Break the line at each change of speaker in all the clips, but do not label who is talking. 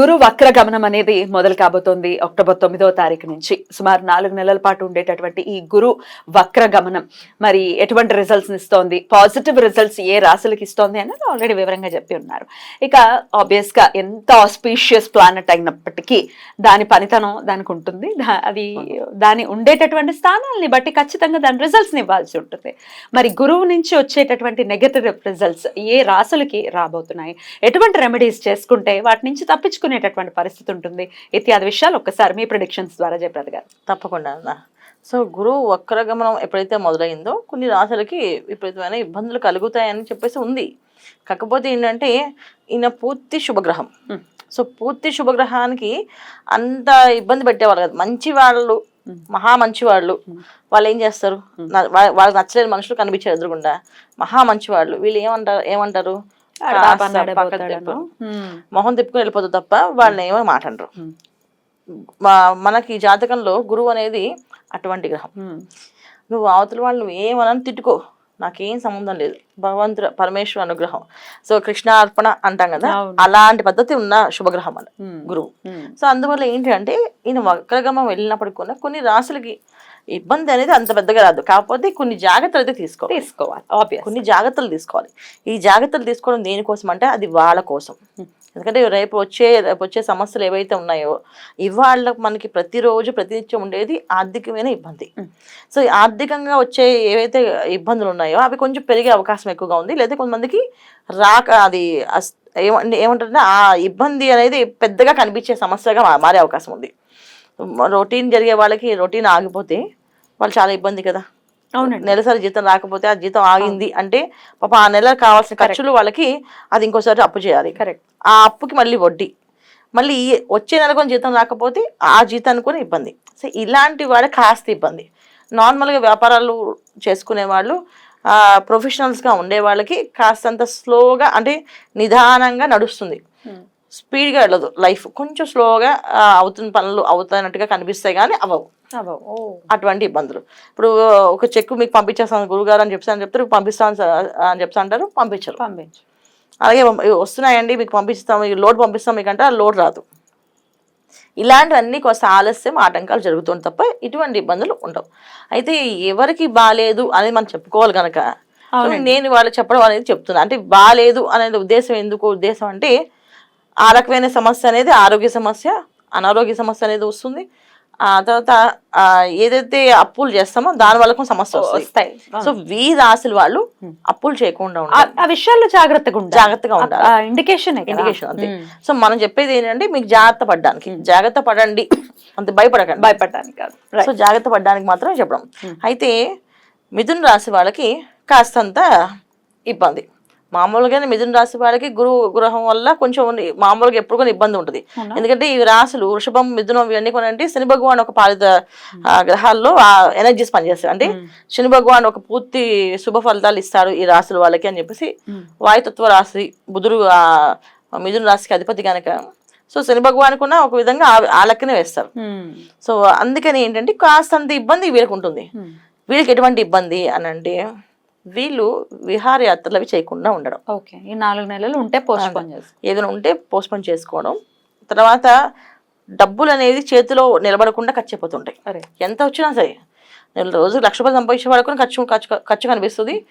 గురు వక్ర గమనం అనేది మొదలు కాబోతోంది అక్టోబర్ తొమ్మిదవ తారీఖు నుంచి. సుమారు నాలుగు నెలల పాటు ఉండేటటువంటి ఈ గురు వక్ర గమనం మరి ఎటువంటి రిజల్ట్స్ ఇస్తోంది? పాజిటివ్ రిజల్ట్స్ ఏ రాశులకు ఇస్తోంది అనేది ఆల్రెడీ వివరంగా చెప్పి ఉన్నారు. ఇక ఆబ్వియస్గా ఎంత ఆస్పీషియస్ ప్లానెట్ అయినప్పటికీ దాని పనితనం దానికి ఉంటుంది. దా- అది దాని ఉండేటటువంటి స్థానాలని బట్టి ఖచ్చితంగా దాని రిజల్ట్స్ ఇవ్వాల్సి ఉంటుంది. మరి గురువు నుంచి వచ్చేటటువంటి నెగటివ్ రిజల్ట్స్ ఏ రాశులకి రాబోతున్నాయి? ఎటువంటి రెమెడీస్ చేసుకుంటే వాటి నుంచి తప్పించుకునేటటువంటి పరిస్థితి ఉంటుంది. ఇత్యాది విషయాలు ఒక్కసారి మీ ప్రిడిక్షన్స్ ద్వారా జయప్రద గారు.
తప్పకుండా అన్న. సో గురువు వక్రగమనం ఎప్పుడైతే మొదలైందో కొన్ని రాశులకి విపరీతమైన ఇబ్బందులు కలుగుతాయని చెప్పేసి ఉంది. కాకపోతే ఏంటంటే ఈయన పూర్తి శుభగ్రహం. సో పూర్తి శుభగ్రహానికి అంత ఇబ్బంది పెట్టేవాళ్ళు కదా. మంచి వాళ్ళు. మహా మంచి వాళ్ళు. వాళ్ళు ఏం చేస్తారు? వాళ్ళకి నచ్చలేని మనుషులు కనిపించారు ఎదురుగుండా. మహా మంచి వాళ్ళు వీళ్ళు ఏమంటారు ఏమంటారు. మొహం తిప్పుకొని వెళ్ళిపోతుంది తప్ప వాళ్ళని ఏమో మాట అనరు మనకి జాతకంలో గురువు అనేది అటువంటి గ్రహం. నువ్వు అవతల వాళ్ళు నువ్వు ఏమనని తిట్టుకో. నాకేం సంబంధం లేదు. భగవంతుడు పరమేశ్వర అనుగ్రహం. సో కృష్ణ అర్పణ అంటాం కదా. అలాంటి పద్ధతి ఉన్న శుభగ్రహం అన్న గురువు. సో అందువల్ల ఏంటి అంటే ఈయన వక్రగమం వెళ్ళినప్పటికి కూడా కొన్ని రాసులకి ఇబ్బంది అనేది అంత పెద్దగా రాదు. కాకపోతే కొన్ని జాగ్రత్తలు అయితే తీసుకో
తీసుకోవాలి. ఆబ్వియస్
కొన్ని జాగ్రత్తలు తీసుకోవాలి. ఈ జాగ్రత్తలు తీసుకోవడం దేనికోసం అంటే అది వాళ్ళ కోసం. ఎందుకంటే రేపు వచ్చే రేపు వచ్చే సమస్యలు ఏవైతే ఉన్నాయో ఇవాళ మనకి ప్రతిరోజు ప్రతినిత్యం ఉండేది ఆర్థికమైన ఇబ్బంది. సో ఈ ఆర్థికంగా వచ్చే ఏవైతే ఇబ్బందులు ఉన్నాయో అవి కొంచెం పెరిగే అవకాశం ఎక్కువగా ఉంది. లేదా కొంతమందికి రాక అది ఏమంటే ఏమంటారంటే ఆ ఇబ్బంది అనేది పెద్దగా కనిపించే సమస్యగా మారే అవకాశం ఉంది. రొటీన్ జరిగే వాళ్ళకి రొటీన్ ఆగిపోతే వాళ్ళు చాలా ఇబ్బంది కదా.
అవునండి.
నెలసరి జీతం రాకపోతే ఆ జీతం ఆగింది అంటే పాప ఆ నెల కావాల్సిన ఖర్చులు వాళ్ళకి అది ఇంకోసారి అప్పు చేయాలి.
కరెక్ట్
ఆ అప్పుకి మళ్ళీ వడ్డీ. మళ్ళీ వచ్చే నెల కొన్ని జీతం రాకపోతే ఆ జీతానికి కూడా ఇబ్బంది. సో ఇలాంటి వాళ్ళకి కాస్త ఇబ్బంది. నార్మల్గా వ్యాపారాలు చేసుకునే వాళ్ళు ప్రొఫెషనల్స్గా ఉండే వాళ్ళకి కాస్తంత స్లోగా అంటే నిదానంగా నడుస్తుంది. స్పీడ్గా వెళ్ళదు లైఫ్. కొంచెం స్లోగా అవుతున్న పనులు అవుతున్నట్టుగా కనిపిస్తాయి కానీ అవ్వవు. అటువంటి ఇబ్బందులు. ఇప్పుడు ఒక చెక్ మీకు పంపించేస్తాను గురుగారు అని చెప్తాను చెప్తారు పంపిస్తాను అని చెప్తా అంటారు పంపించరు.
పంపించు
అలాగే వస్తున్నాయండి మీకు పంపిస్తాం ఈ లోడ్ పంపిస్తాం మీకు అంటే ఆ లోడ్ రాదు. ఇలాంటివన్నీ కొంత ఆలస్యం ఆటంకాలు జరుగుతుంది తప్ప ఇటువంటి ఇబ్బందులు ఉండవు. అయితే ఎవరికి బాగాలేదు అనేది మనం చెప్పుకోవాలి కనుక. నేను వాళ్ళు చెప్పడం అనేది చెప్తున్నా. అంటే బాగాలేదు అనేది ఉద్దేశం ఎందుకు ఉద్దేశం అంటే ఆ రకమైన సమస్య అనేది ఆరోగ్య సమస్య అనారోగ్య సమస్య అనేది వస్తుంది. తర్వాత ఏదైతే అప్పులు చేస్తామో దాని వల్ల సమస్య
వస్తాయి.
సో వీ రాశుల వాళ్ళు అప్పులు చేయకుండా ఉండాలి.
ఆ విషయాల్లో జాగ్రత్తగా ఉండాలి.
జాగ్రత్తగా ఉండాలి.
ఇండికేషన్
ఇండికేషన్ అంతే. సో మనం చెప్పేది ఏంటంటే మీకు జాగ్రత్త పడడానికి. జాగ్రత్త పడండి. అంతే భయపడకండి.
భయపడడానికి కాదు.
సో జాగ్రత్త పడడానికి మాత్రమే చెప్పడం. అయితే మిథున రాశి వాళ్ళకి కాస్తంత ఇబ్బంది. మామూలుగానే మిథున రాశి వాళ్ళకి గురు గ్రహం వల్ల కొంచెం మామూలుగా ఎప్పుడు కూడా ఇబ్బంది ఉంటుంది? ఎందుకంటే ఈ రాశులు వృషభం మిథునం ఇవన్నీ కూడా అంటే శని భగవాన్ ఒక పాలిత గ్రహాల్లో ఆ ఎనర్జీస్ పనిచేస్తాయి అంటే. శని భగవాన్ ఒక పూర్తి శుభ ఫలితాలు ఇస్తాడు ఈ రాశుల వాళ్ళకి అని చెప్పేసి. వాయుతత్వ రాశి బుధుడు ఆ మిథున రాశికి అధిపతి కనుక సో శని భగవాన్ కూడా ఒక విధంగా ఆ- లెక్కనే వేస్తారు. సో అందుకని ఏంటంటే కాస్తంత ఇబ్బంది వీళ్ళకి ఉంటుంది. వీళ్ళకి ఎటువంటి ఇబ్బంది అని అంటే వీళ్ళు విహారయాత్రలు అవి చేయకుండా ఉండడం.
ఓకే. ఈ నాలుగు నెలలు ఉంటే పోస్ట్ పోన్ చేసి
ఏదైనా ఉంటే పోస్ట్పోన్ చేసుకోవడం. తర్వాత డబ్బులు అనేది చేతిలో నిలబడకుండా ఖర్చు అయిపోతుంటాయి ఎంత వచ్చినా సరే. నేను రోజు లక్ష రూపాయలు సంపాదించే వాళ్ళకు ఖర్చు ఖర్చు ఖర్చు కనిపిస్తుంది.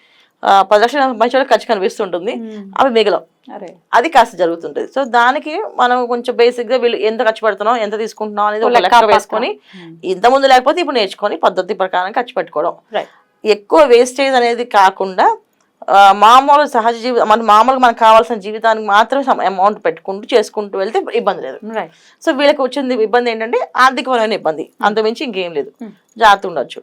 పది లక్షలు సంపాదించే వాళ్ళకి ఖర్చు కనిపిస్తుంటుంది. అవి మిగలవు.
అరే.
అది కాస్త జరుగుతుంటుంది. సో దానికి మనం కొంచెం బేసిక్గా వీళ్ళు ఎంత ఖర్చు పెడుతున్నాం ఎంత తీసుకుంటున్నాం అనేది ఒక
లెక్క.
వేసుకొని
Hmm.
ఇంత ముందు లేకపోతే ఇప్పుడు నేర్చుకొని పద్ధతి ప్రకారం ఖర్చు పెట్టుకోవడం.
రైట్
ఎక్కువ వేస్టేజ్ అనేది కాకుండా మామూలు సహజ జీవితం మన మామూలుగా మనకు కావాల్సిన జీవితానికి మాత్రమే అమౌంట్ పెట్టుకుంటూ చేసుకుంటూ వెళ్తే ఇబ్బంది లేదు. సో వీళ్ళకి వచ్చింది ఇబ్బంది ఏంటంటే ఆర్థికపరమైన ఇబ్బంది. అంతమించి ఇంకేం లేదు.
Hmm.
జాగ్రత్త ఉండొచ్చు.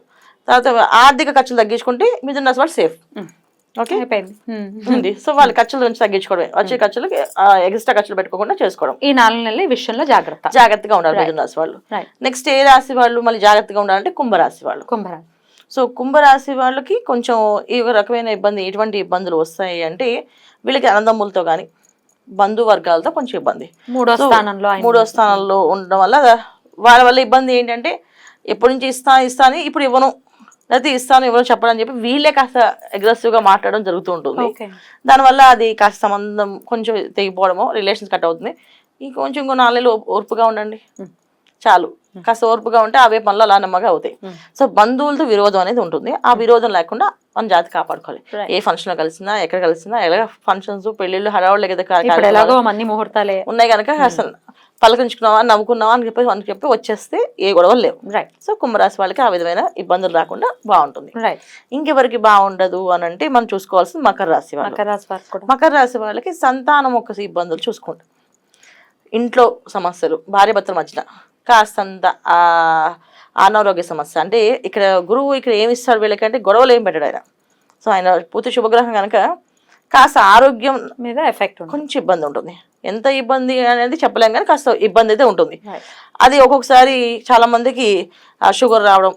తర్వాత ఆర్థిక ఖర్చులు తగ్గించుకుంటే మిథున వాళ్ళు సేఫ్
Hmm.
ఓకే
అయిపోయింది.
ఉంది సో వాళ్ళ ఖర్చుల నుంచి తగ్గించుకోవడమే. వచ్చే ఖర్చులకి ఎక్స్ట్రా ఖర్చులు పెట్టుకోకుండా చేసుకోవడం.
ఈ నాలుగు నెలలు విషయంలో జాగ్రత్త.
జాగ్రత్తగా ఉండాలి మిథున రాశి వాళ్ళు. నెక్స్ట్ ఏ రాశి వాళ్ళు మళ్ళీ జాగ్రత్తగా ఉండాలంటే కుంభరాశి వాళ్ళు.
కుంభరాశి.
సో కుంభరాశి వాళ్ళకి కొంచెం ఈ రకమైన ఇబ్బంది ఎటువంటి ఇబ్బందులు వస్తాయి అంటే వీళ్ళకి అనందమ్ములతో కానీ బంధువర్గాలతో కొంచెం ఇబ్బంది.
మూడో స్థానంలో
మూడో స్థానంలో ఉండడం వల్ల వాళ్ళ వల్ల ఇబ్బంది ఏంటంటే ఎప్పటి నుంచి ఇస్తా ఇస్తా అని ఇప్పుడు ఇవ్వను లేకపోతే ఇస్తాను ఇవ్వను చెప్పడం అని చెప్పి వీళ్ళే కాస్త aggressive గా మాట్లాడడం జరుగుతూ ఉంటుంది. దానివల్ల అది కాస్త సంబంధం కొంచెం తెగిపోవడమో రిలేషన్స్ కట్ అవుతుంది. ఇంక కొంచెం ఇంకో నాలుగు ఓర్పుగా ఉండండి. చాలు. కాస్త ఓర్పుగా ఉంటే అవే పనులు అలా నమ్మగా అవుతాయి. సో బంధువులతో విరోధం అనేది ఉంటుంది. ఆ విరోధం లేకుండా మన జాతి కాపాడుకోవాలి. ఏ ఫంక్షన్లో కలిసినా ఎక్కడ కలిసినా ఎలా ఫంక్షన్స్ పెళ్ళిళ్ళు హడావుళ్ళు
ఎలాగో అన్ని ముహూర్తాలే.
ఉన్నాయి కనుక అసలు పలకరించుకున్నావా నవ్వుకున్నావా అని చెప్పి అని చెప్పి వచ్చేస్తే ఏ గొడవలు లేవు.
రైట్
సో కుంభరాశి వాళ్ళకి ఆ విధమైన ఇబ్బందులు రాకుండా బాగుంటుంది.
రైట్
ఇంకెవరికి బాగుండదు అని అంటే మనం చూసుకోవాల్సింది మకర రాశి వాళ్ళు.
మకర రాశి
వాళ్ళకి సంతానం ఒక ఇబ్బందులు చూసుకుంటాం ఇంట్లో సమస్యలు భార్య భర్తల మధ్యన కాస్తంత అనారోగ్య సమస్య. అంటే ఇక్కడ గురువు ఇక్కడ ఏమి ఇస్తాడు వీళ్ళకంటే గొడవలు ఏం పెట్టాడు ఆయన. సో ఆయన పూర్తి శుభగ్రహం కనుక కాస్త ఆరోగ్యం
మీద ఎఫెక్ట్
కొంచెం ఇబ్బంది ఉంటుంది. ఎంత ఇబ్బంది అనేది చెప్పలేం కానీ కాస్త ఇబ్బంది అయితే ఉంటుంది. అది ఒక్కొక్కసారి చాలా మందికి షుగర్ రావడం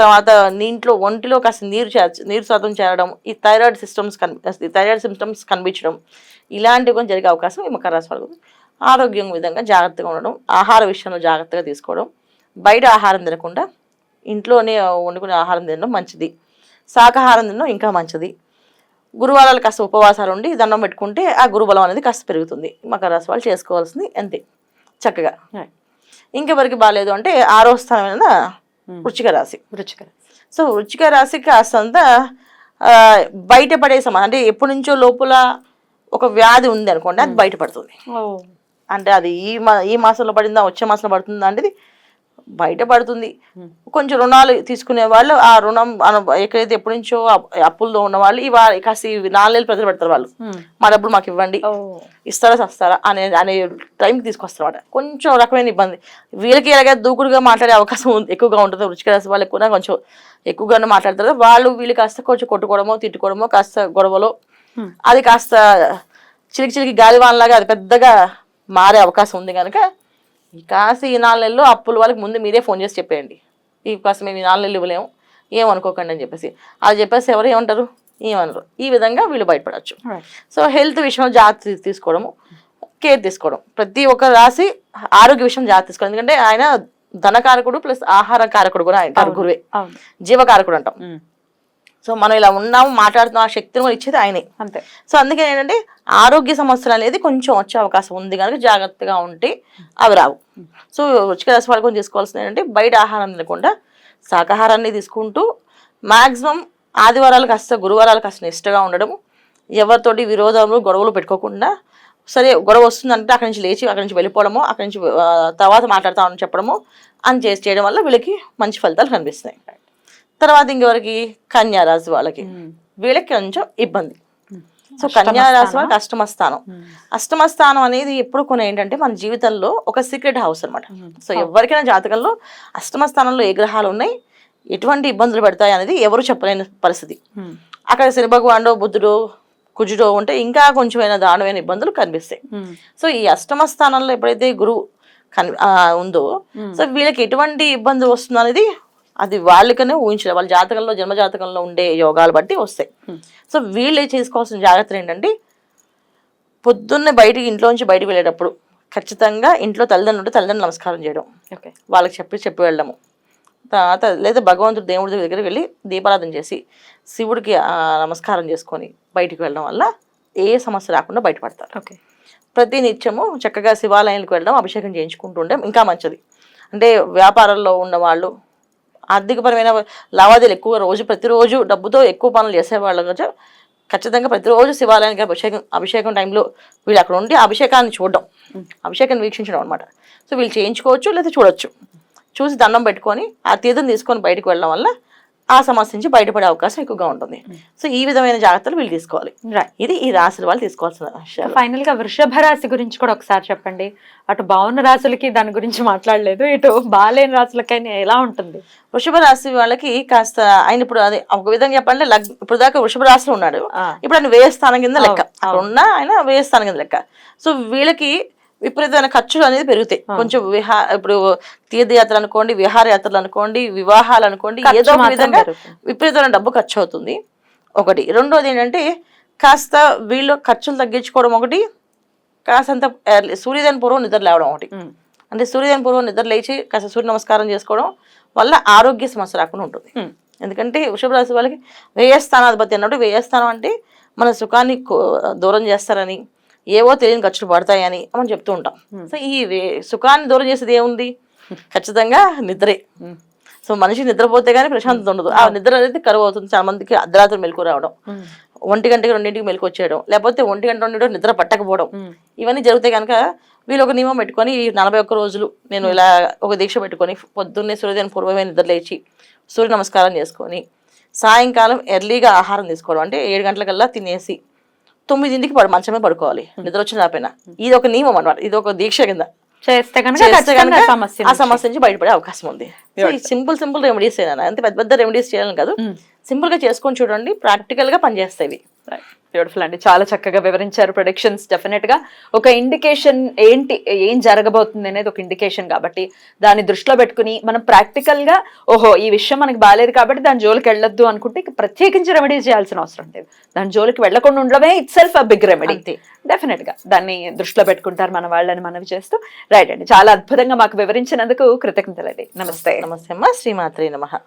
తర్వాత నీంట్లో ఒంటిలో కాస్త నీరు నీరు శాతం చేరడం ఈ థైరాయిడ్ సిస్టమ్స్ కన్ థైరాయిడ్ సిస్టమ్స్ కనిపించడం ఇలాంటివి కూడా జరిగే అవకాశం ఈ మకర రాశి వాళ్ళకు. ఆరోగ్యం విధంగా జాగ్రత్తగా ఉండడం ఆహార విషయంలో జాగ్రత్తగా తీసుకోవడం బయట ఆహారం తినకుండా ఇంట్లోనే వండుకునే ఆహారం తినడం మంచిది. శాకాహారం తినడం ఇంకా మంచిది. గురువారాలు కాస్త ఉపవాసాలు ఉండి దండం పెట్టుకుంటే ఆ గురుబలం అనేది కాస్త పెరుగుతుంది. మకర రాశి వాళ్ళు చేసుకోవాల్సింది అంతే చక్కగా. ఇంకెవరికి బాగాలేదు అంటే ఆరో స్థానమైన వృచ్చిక రాశి.
వృచ్చిక
సో వృచ్చిక రాశి కాస్తంత బయటపడే సమ అంటే ఎప్పటి నుంచో లోపల ఒక వ్యాధి ఉంది అనుకోండి అది బయటపడుతుంది.
ఓ
అంటే అది ఈ మా ఈ మాసంలో పడిందా వచ్చే మాసంలో పడుతుందా అంటే బయటపడుతుంది కొంచెం రుణాలు తీసుకునే వాళ్ళు ఆ రుణం ఎక్కడైతే ఎప్పటి నుంచో అప్- అప్పుల్లో ఉన్న వాళ్ళు ఈ వా- కాస్త ఈ నాలుగేళ్ళు ప్రజలు పెడతారు వాళ్ళు. మా డబ్బులు మాకు ఇవ్వండి. ఇస్తారా చస్తారా అనే అనే టైంకి తీసుకొస్తారన్నమాట. కొంచెం రకమైన ఇబ్బంది. వీళ్ళకి ఎలాగ దూకుడుగా మాట్లాడే అవకాశం ఉంది- ఎక్కువగా ఉంటుంది. రుచిక రాసి వాళ్ళు ఎక్కువ కొంచెం ఎక్కువగానే మాట్లాడతారు. వాళ్ళు వీళ్ళు కాస్త కొంచెం కొట్టుకోవడమో తిట్టుకోవడమో కాస్త గొడవలో. అది కాస్త చిలికి చిలికి గాలివానలాగా అది పెద్దగా మారే అవకాశం ఉంది కనుక ఈ కాస్త ఈ నాలుగు నెలలు అప్పుల వాళ్ళకి ముందు మీరే ఫోన్ చేసి చెప్పేయండి. ఈ కాస్త మేము ఈ నాలుగు నెలలు ఇవ్వలేము. ఏమనుకోకండి అని చెప్పేసి. అది చెప్పేసి ఎవరు ఏమంటారు? ఏమనరు. ఈ విధంగా వీళ్ళు బయటపడవచ్చు
రైట్
సో హెల్త్ విషయంలో జాగ్రత్త తీసుకోవడము కేర్ తీసుకోవడం. ప్రతి ఒక్క రాశి ఆరోగ్య విషయం జాగ్రత్త తీసుకోవడం. ఎందుకంటే ఆయన ధనకారకుడు ప్లస్ ఆహార కారకుడు కూడా ఆయన. గారు గురువే. జీవకారకుడు అంటాం. సో మనం ఇలా ఉన్నాము మాట్లాడుతున్నాం ఆ శక్తిని కూడా ఇచ్చేది ఆయనే.
అంతే.
సో అందుకే ఏంటంటే ఆరోగ్య సమస్యలు అనేది కొంచెం వచ్చే అవకాశం ఉంది కనుక జాగ్రత్తగా ఉంటే అవి రావు. సో రుచిక రాశి వాళ్ళు కొంచెం చేసుకోవాల్సింది ఏంటంటే బయట ఆహారం తినకుండా శాకాహారాన్ని తీసుకుంటూ మాక్సిమం ఆదివారాలు కాస్త గురువారాలు కాస్త నిష్టగా ఉండడం ఎవరితోటి విరోధములు గొడవలు పెట్టుకోకుండా సరే గొడవ వస్తుందంటే అక్కడి నుంచి లేచి అక్కడి నుంచి వెళ్ళిపోవడము అక్కడి నుంచి తర్వాత మాట్లాడతామని చెప్పడము అని చేసి చేయడం వల్ల వీళ్ళకి మంచి ఫలితాలు కనిపిస్తాయి. తర్వాత ఇంకెవరికి కన్యా రాశి వాళ్ళకి. వీళ్ళకి కొంచెం ఇబ్బంది సో
అష్టమ
కన్యా రాశి
స్థానమా?
వాళ్ళకి అష్టమ స్థానం
ఉమ్.
అష్టమ స్థానం అనేది ఎప్పుడు కొన్ని ఏంటంటే మన జీవితంలో ఒక సీక్రెట్ హౌస్ అన్నమాట
ఉమ్.
సో ఎవరికైనా జాతకంలో అష్టమ స్థానంలో ఏ గ్రహాలు ఉన్నాయి ఎటువంటి ఇబ్బందులు పెడతాయి అనేది ఎవరు చెప్పలేని పరిస్థితి. అక్కడ శని భగవానుడో బుద్ధుడో కుజుడో ఉంటే ఇంకా కొంచెమైనా దారుణమైన ఇబ్బందులు కనిపిస్తాయి. సో ఈ అష్టమ స్థానంలో ఎప్పుడైతే గురువు కని ఉందో. సో వీళ్ళకి ఎటువంటి ఇబ్బంది వస్తుంది అనేది అది వాళ్ళకనే ఊహించలేదు. వాళ్ళ జాతకంలో జన్మ జాతకంలో ఉండే యోగాలు బట్టి వస్తాయి. సో వీళ్ళు చేసుకోవాల్సిన జాగ్రత్తలు ఏంటంటే పొద్దున్నే బయటికి ఇంట్లో నుంచి బయటికి వెళ్ళేటప్పుడు ఖచ్చితంగా ఇంట్లో తల్లిదండ్రులు ఉంటే తల్లిదండ్రులు నమస్కారం చేయడం.
ఓకే.
వాళ్ళకి చెప్పి చెప్పి వెళ్ళడము. తర్వాత లేదా భగవంతుడు దేవుడి దగ్గరికి వెళ్ళి దీపారాధన చేసి శివుడికి నమస్కారం చేసుకొని బయటికి వెళ్ళడం వల్ల ఏ సమస్య రాకుండా బయటపడతారు.
ఓకే.
ప్రతి నిత్యము చక్కగా శివాలయానికి వెళ్ళడం అభిషేకం చేయించుకుంటూ ఉండడం ఇంకా మంచిది. అంటే వ్యాపారంలో ఉన్న వాళ్ళు ఆర్థికపరమైన లావాదేవీలు ఎక్కువ రోజు ప్రతిరోజు డబ్బుతో ఎక్కువ పనులు చేసేవాళ్ళు కదా. ఖచ్చితంగా ప్రతిరోజు శివాలయానికి అభిషేకం అభిషేకం టైంలో వీళ్ళు అక్కడ ఉండి అభిషేకాన్ని చూడడం అభిషేకాన్ని వీక్షించడం అనమాట సో వీళ్ళు చేయించుకోవచ్చు లేదా చూడొచ్చు. చూసి దండం పెట్టుకొని ఆ తీర్థం తీసుకొని బయటకు వెళ్ళడం వల్ల ఆ సమస్య నుంచి బయటపడే అవకాశం ఎక్కువగా ఉంటుంది. సో ఈ విధమైన జాగ్రత్తలు వీళ్ళు తీసుకోవాలి. ఇది ఈ రాశుల వాళ్ళు తీసుకోవాల్సిన
ఫైనల్గా వృషభ రాశి గురించి కూడా ఒకసారి చెప్పండి. అటు బాగున్న రాశులకి దాని గురించి మాట్లాడలేదు. ఇటు బాలేని రాశులకైనా ఎలా ఉంటుంది?
వృషభ రాశి వాళ్ళకి కాస్త ఆయన ఇప్పుడు అదే ఒక విధంగా చెప్పాలంటే లగ్ ఇప్పుడు దాకా వృషభ రాశిలో ఉన్నాడు. ఇప్పుడు ఆయన వ్యయ స్థానం కింద లెక్క. అక్కడ ఉన్నా ఆయన వ్యయ స్థానం కింద లెక్క. సో వీళ్ళకి విపరీతమైన ఖర్చులు అనేది పెరుగుతాయి కొంచెం విహా ఇప్పుడు తీర్థయాత్రలు అనుకోండి విహారయాత్రలు అనుకోండి వివాహాలు అనుకోండి ఏదో ఒక విధంగా. విపరీతమైన డబ్బు ఖర్చు అవుతుంది ఒకటి రెండోది ఏంటంటే కాస్త వీళ్ళు ఖర్చులు తగ్గించుకోవడం ఒకటి కాస్తంత సూర్యోదయం పూర్వం నిద్ర లేవడం ఒకటి. అంటే సూర్యోదయం పూర్వం నిద్ర లేచి కాస్త సూర్య నమస్కారం చేసుకోవడం వల్ల ఆరోగ్య సమస్య రాకుండా ఉంటుంది. ఎందుకంటే వృషభ రాశి వాళ్ళకి వ్యయస్థానాధిపతి అన్నప్పుడు వ్యయస్థానం అంటే మన సుఖాన్ని దూరం చేస్తారని ఏవో తెలియని ఖర్చులు పడతాయని మనం చెప్తూ ఉంటాం. సో ఈ సుఖాన్ని దూరం చేసేది ఏముంది? ఖచ్చితంగా నిద్రే. సో మనిషి నిద్రపోతే కానీ ప్రశాంతత ఉండదు. ఆ నిద్ర అనేది కరువు అవుతుంది. చాలా మందికి అర్ధరాత్రి మెలకు రావడం. ఒంటి గంటకి రెండింటికి మెలకు వచ్చేయడం లేకపోతే ఒంటి గంట రెండింటికి నిద్ర పట్టకపోవడం. ఇవన్నీ జరిగితే కనుక వీళ్ళు ఒక నియమం పెట్టుకొని ఈ నలభై ఒక్క రోజులు నేను ఇలా ఒక దీక్ష పెట్టుకొని పొద్దున్నే సూర్యోదయం పూర్వమే నిద్ర లేచి సూర్య నమస్కారం చేసుకొని సాయంకాలం ఎర్లీగా ఆహారం తీసుకోవడం అంటే ఏడు గంటలకల్లా తినేసి తొమ్మిదింటికి పడు మంచమే పడుకోవాలి. నిద్ర వచ్చిన రాపోయినా ఇది ఒక నియమం అన్నమాట. ఇది ఒక దీక్ష కింద.
చేస్తే కనుక
ఆ సమస్య నుంచి బయటపడే అవకాశం ఉంది. సింపుల్ సింపుల్ రెమెడీస్ ఏనా అంతే పెద్ద పెద్ద రెమెడీస్ చేయాలని కాదు. సింపుల్గా చేసుకొని చూడండి ప్రాక్టికల్గా పనిచేస్తాయి.
బ్యూటిఫుల్ అండి. చాలా చక్కగా వివరించారు ప్రొడిక్షన్స్ డెఫినెట్గా ఒక ఇండికేషన్ ఏంటి ఏం జరగబోతుంది అనేది ఒక ఇండికేషన్ కాబట్టి దాన్ని దృష్టిలో పెట్టుకుని మనం ప్రాక్టికల్గా ఓహో ఈ విషయం మనకి బాగాలేదు కాబట్టి దాని జోలికి వెళ్ళొద్దు అనుకుంటే ఇక ప్రత్యేకించి రెమెడీ చేయాల్సిన అవసరం లేదు. దాని జోలికి వెళ్ళకుండా ఉండడమే itself a big remedy. డెఫినెట్గా దాన్ని దృష్టిలో పెట్టుకుంటారు మన వాళ్ళని మనవి చేస్తూ. రైట్ అండి. చాలా అద్భుతంగా మాకు వివరించినందుకు కృతజ్ఞతలండి. నమస్తే.
నమస్తే అమ్మ. శ్రీమాత్రి నమః.